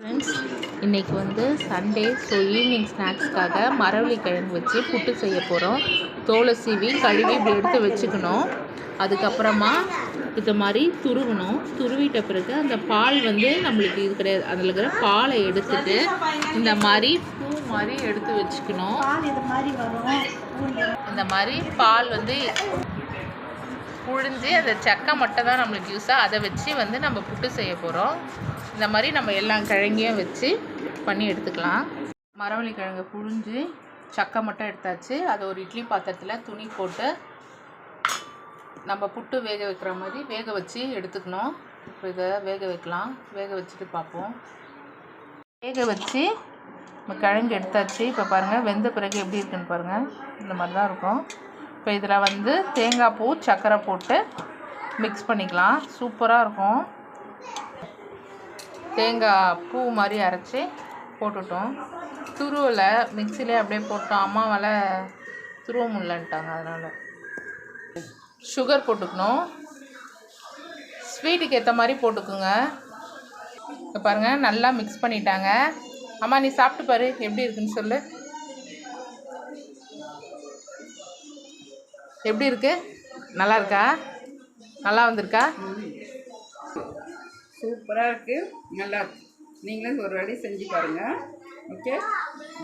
Friends இன்றைக்கி வந்து Sunday so evening ஸ்நாக்ஸ்க்காக மரவள்ளி கிழங்கு வச்சு புட்டு செய்ய போகிறோம் தோலை சீவி கழுவி இப்படி எடுத்து வச்சுக்கணும். அதுக்கப்புறமா இது மாதிரி துருவணும். துருவிட்ட பிறகு அந்த பால் வந்து நம்மளுக்கு இது கிடையாது. அதில் இருக்கிற பாலை எடுத்துட்டு இந்த மாதிரி பூ மாதிரி எடுத்து வச்சுக்கணும். இந்த மாதிரி பால் வந்து புழிஞ்சு அந்த சக்கை மட்டும் தான் நம்மளுக்கு யூஸாக அதை வச்சு வந்து நம்ம புட்டு செய்ய போகிறோம் இந்த மாதிரி நம்ம எல்லா கிழங்கையும் வச்சு பண்ணி எடுத்துக்கலாம். மரவள்ளி கிழங்கு புழிஞ்சு சக்கை மட்டும் எடுத்தாச்சு. அதை ஒரு இட்லி பாத்திரத்தில் துணி போட்டு நம்ம புட்டு வேக வைக்கிற மாதிரி வேக வச்சு எடுத்துக்கணும். இப்போ இதை வேக வைக்கலாம். வேக வச்சுட்டு பார்ப்போம். வேக வச்சு நம்ம கிழங்கு எடுத்தாச்சு. இப்போ பாருங்கள் வெந்த பிறகு எப்படி இருக்குன்னு பாருங்கள் இந்த மாதிரி தான் இருக்கும். இப்போ இதில் வந்து தேங்காய் பூ சர்க்கரை போட்டு மிக்ஸ் பண்ணிக்கலாம். சூப்பராக இருக்கும். தேங்காய் பூ மாதிரி அரைச்சி போட்டுட்டோம். துருவலை மிக்சிலே அப்படியே போட்டோம். அம்மாவால் துருவ முடிலன்ட்டாங்க அதனால். சுகர் போட்டுக்கணும். ஸ்வீட்டுக்கு ஏற்ற மாதிரி போட்டுக்குங்க. இப்போ பாருங்கள் நல்லா மிக்ஸ் பண்ணிட்டாங்க. அம்மா நீ சாப்பிட்டு பாரு. எப்படி இருக்குன்னு சொல்லு. எப்படி இருக்கு? நல்லா இருக்கா? நல்லா வந்திருக்கா? சூப்பராக இருக்குது நல்லா இருக்கு. நீங்களும் ஒரு வாட்டி செஞ்சு பாருங்கள் ஓகே?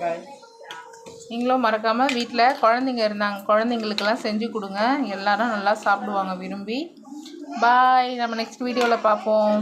பாய் நீங்களும் மறக்காமல் வீட்டில் குழந்தைங்க இருந்தாங்க குழந்தைங்களுக்கெல்லாம் செஞ்சு கொடுங்க. எல்லாரும் நல்லா சாப்பிடுவாங்க விரும்பி. பாய் நம்ம நெக்ஸ்ட் வீடியோவில் பார்ப்போம்.